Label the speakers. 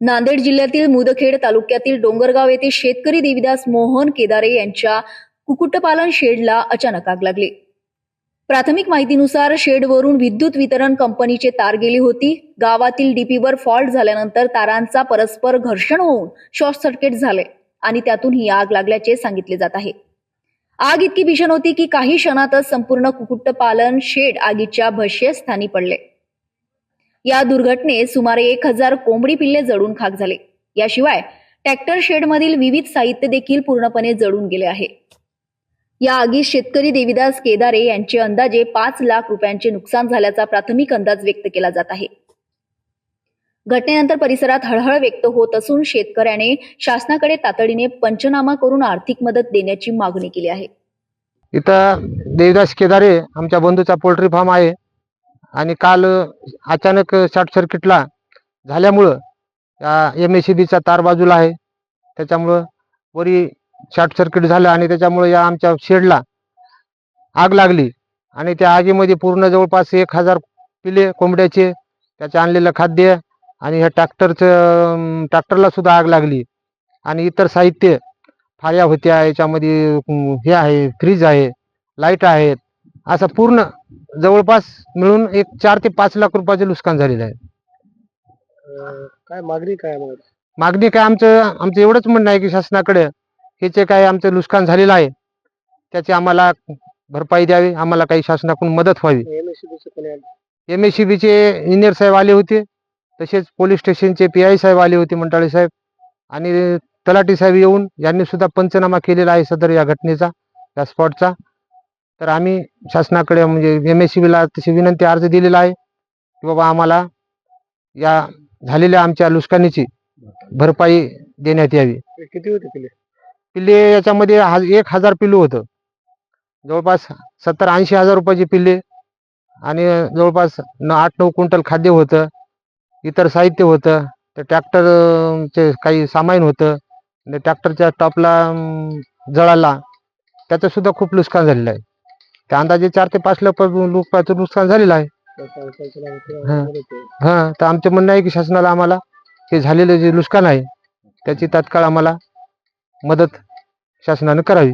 Speaker 1: नांदेड जिल्ह्यातील मुदखेड तालुक्यातील डोंगरगाव येथे शेतकरी देवीदास मोहन केदारे यांच्या कुक्कुटपालन शेडला अचानक आग लागली. प्राथमिक माहितीनुसार शेडवरून विद्युत वितरण कंपनीचे तार गेली होती. गावातील डीपीवर फॉल्ट झाल्यानंतर तारांचा परस्पर घर्षण होऊन शॉर्ट सर्किट झाले आणि त्यातून ही आग लागल्याचे सांगितले जात आहे. आग इतकी भीषण होती की काही क्षणातच संपूर्ण कुक्कुटपालन शेड आगीच्या भक्ष्यस्थानी पडले. या दुर्घटनेत सुमारे एक हजार कोंबडी पिल्ले जळून खाक झाले. याशिवाय ट्रॅक्टर शेडमधील विविध साहित्य देखील पूर्णपणे जळून गेले आहे. या आगीत शेतकरी देविदास केदारे यांचे अंदाजे पाच लाख रुपयांचे नुकसान झाल्याचा प्राथमिक अंदाज व्यक्त केला जात आहे. घटनेनंतर परिसरात हळहळ व्यक्त होत असून शेतकऱ्याने शासनाकडे तातडीने पंचनामा करून आर्थिक मदत देण्याची मागणी केली आहे.
Speaker 2: इथं देविदास केदारे आमच्या बंधूचा पोल्ट्री फार्म आहे. आणि काल अचानक शॉर्ट सर्किटला झाल्यामुळं या एम एस सी बीचा तार बाजूला आहे. त्याच्यामुळं वरी शॉर्ट सर्किट झालं आणि त्याच्यामुळं या आमच्या शेडला आग लागली. आणि त्या आगीमध्ये पूर्ण जवळपास एक हजार पिले कोंबड्याचे त्याचे आणलेलं खाद्य आणि ह्या ट्रॅक्टरचं ट्रॅक्टरला सुद्धा आग लागली. आणि इतर साहित्य फाळ्या होत्या याच्यामध्ये हे आहे फ्रीज आहे लाइट आहेत असं पूर्ण जवळपास मिळून एक चार ते पाच लाख रुपयाचे नुकसान झालेलं आहे.
Speaker 3: काय मागणी काय मग?
Speaker 2: मागणी काय आमचं आमचं एवढंच म्हणणं आहे की शासनाकडे हे जे काय आमचं नुकसान झालेलं आहे. त्याची आम्हाला भरपाई द्यावी आम्हाला काही शासनाकडून मदत व्हावी.
Speaker 3: एम एस कोणी आलं?
Speaker 2: एम एस सी बीचे इंजिनियर साहेब आले होते तसेच पोलीस स्टेशनचे पी आय साहेब आले होते मंटाळे साहेब. आणि तलाठी साहेब येऊन यांनी सुद्धा पंचनामा केलेला आहे सदर या घटनेचा या स्पॉटचा तर आम्ही शासनाकडे म्हणजे एम एस सी बीला तशी विनंती अर्ज दिलेला आहे की बाबा आम्हाला या झालेल्या आमच्या नुकसानीची भरपाई देण्यात यावी.
Speaker 3: किती होते पिले?
Speaker 2: पिल्ले याच्यामध्ये हा एक हजार पिल्लू होतं. जवळपास सत्तर ऐंशी हजार रुपयाची पिल्ले आणि जवळपास न आठ नऊ क्विंटल खाद्य होतं इतर साहित्य होतं तर ट्रॅक्टरचे काही सामान होतं ट्रॅक्टरच्या टॉपला जळाला त्याचं सुद्धा खूप नुकसान झालेलं आहे. त्या अंदाजे चार ते पाच लाख रुपयाचं नुकसान झालेलं
Speaker 3: आहे
Speaker 2: हा. तर आमचं म्हणणं आहे की शासनाला आम्हाला हे झालेलं जे नुकसान आहे त्याची तात्काळ आम्हाला मदत शासनानं करावी